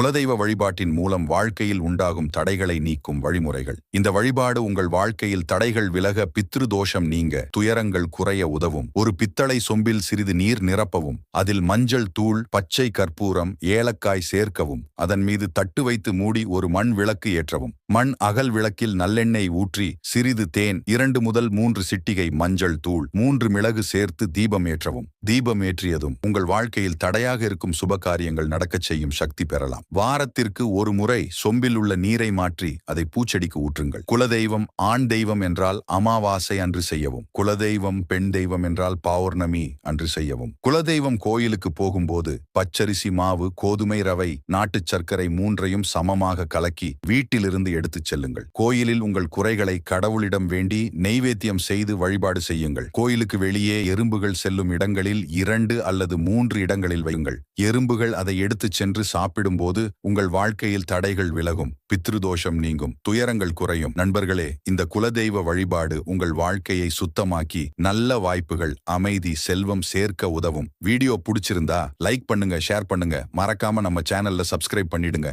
குலதெய்வ வழிபாட்டின் மூலம் வாழ்க்கையில் உண்டாகும் தடைகளை நீக்கும் வழிமுறைகள். இந்த வழிபாடு உங்கள் வாழ்க்கையில் தடைகள் விலக பித்ரு தோஷம் நீங்க துயரங்கள் குறைய உதவும். ஒரு பித்தளை சொம்பில் சிறிது நீர் நிரப்பவும் அதில் மஞ்சள் தூள் பச்சை கற்பூரம் ஏலக்காய் சேர்க்கவும் அதன் மீது தட்டு வைத்து மூடி ஒரு மண் விளக்கு ஏற்றவும். மண் அகல் விளக்கில் நல்லெண்ணெய் ஊற்றி சிறிது தேன் இரண்டு முதல் மூன்று சிட்டிகை மஞ்சள் தூள் மூன்று மிளகு சேர்த்து தீபம் ஏற்றவும். தீபம் ஏற்றியதும் உங்கள் வாழ்க்கையில் தடையாக இருக்கும் சுப காரியங்கள் நடக்கச் செய்யும் சக்தி பெறலாம். வாரத்திற்கு ஒரு முறை சொம்பில் உள்ள நீரை மாற்றி அதை பூச்செடிக்கு ஊற்றுங்கள். குலதெய்வம் ஆண் தெய்வம் என்றால் அமாவாசை அன்று செய்யவும். குலதெய்வம் பெண் தெய்வம் என்றால் பௌர்ணமி அன்று செய்யவும். குலதெய்வம் கோயிலுக்கு போகும்போது பச்சரிசி மாவு கோதுமை ரவை நாட்டுச் சர்க்கரை மூன்றையும் சமமாக கலக்கி வீட்டிலிருந்து எடுத்துச் செல்லுங்கள். கோயிலில் உங்கள் குறைகளை கடவுளிடம் வேண்டி நெய்வேத்தியம் செய்து வழிபாடு செய்யுங்கள். கோயிலுக்கு வெளியே எறும்புகள் செல்லும் இடங்களில் இரண்டு அல்லது மூன்று இடங்களில் வையுங்கள். எறும்புகள் அதை எடுத்துச் சென்று சாப்பிடும்போது உங்கள் வாழ்க்கையில் தடைகள் விலகும். பித்ருதோஷம் நீங்கும். துயரங்கள் குறையும். நண்பர்களே இந்த குலதெய்வ வழிபாடு உங்கள் வாழ்க்கையை சுத்தமாக்கி நல்ல வாய்ப்புகள் அமைதி செல்வம் சேர்க்க உதவும். வீடியோ பிடிச்சிருந்தா லைக் பண்ணுங்க ஷேர் பண்ணுங்க. மறக்காம நம்ம சேனல்ல சப்ஸ்கிரைப் பண்ணிடுங்க.